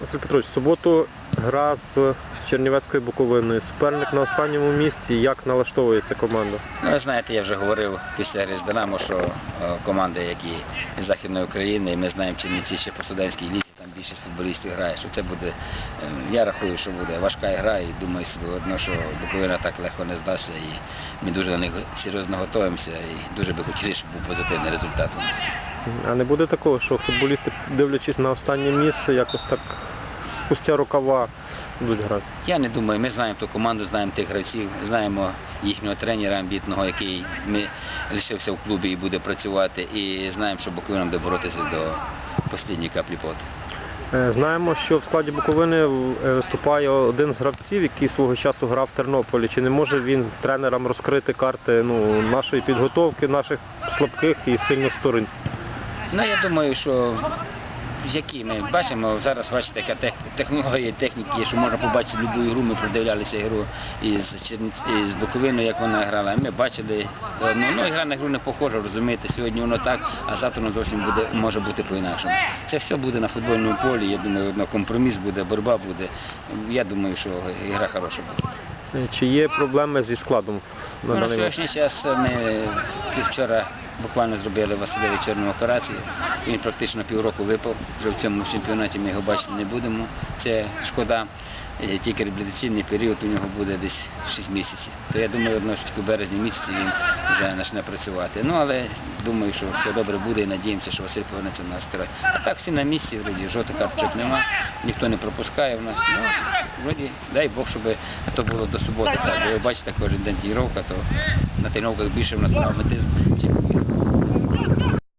Василь Петрович, в суботу гра з Чернівецькою Буковиною. Суперник на останньому місці. Як налаштовується команда? Ну, ви знаєте, я вже говорив після гри з Динамо, що е, команди, які з Західної України, і ми знаємо Чернівці ще по студентській лізі, там більшість футболістів грає, що це буде, е, я рахую, що буде важка гра і думаю собі одно, що Буковина так легко не здасться і ми дуже до них серйозно готуємося і дуже би хотіли, щоб був позитивний результат у нас. А не буде такого, що футболісти, дивлячись на останнє місце, якось так спустя рукава будуть грати? Я не думаю, ми знаємо ту команду, знаємо тих гравців, знаємо їхнього тренера амбітного, який ми лишився в клубі і буде працювати, і знаємо, що Буковина буде боротися до останньої каплі поту. Е, Знаємо, що в складі Буковини е, виступає один з гравців, який свого часу грав в Тернополі. Чи не може він тренерам розкрити карти ну, нашої підготовки, наших слабких і сильних сторон? Ну, я думаю, що які ми бачимо, зараз бачите, яка технологія техніки, є, що можна побачити будь-яку ігру, ми продивлялися ігру із, із Буковиною, як вона грала. Ми бачили, е, ну, ну ігра на гру не похожа, розумієте, сьогодні воно так, а завтра воно зовсім буде, може бути по-інакшому. Це все буде на футбольному полі, я думаю, одно компроміс буде, боротьба буде. Я думаю, що ігра хороша буде. Чи є проблеми зі складом Ну, на сьогоднішній час ми вчора буквально зробили Василеві чорну операцію. Він практично півроку випав. Вже в цьому чемпіонаті ми його бачити не будемо. Це шкода. Тільки реабілітаційний період у нього буде десь 6 місяців. То я думаю, одно, що в березні місяці він вже почне працювати. Ну але думаю, що все добре буде і надіємося, що Василь повернеться на строй. А так всі на місці, вроді жовтих карточок нема, ніхто не пропускає в нас. Ну, вроді, дай Бог, щоб то було до суботи. Так. Бо ви бачите, кожен день тренування, то на тренувках більше в нас травматизм.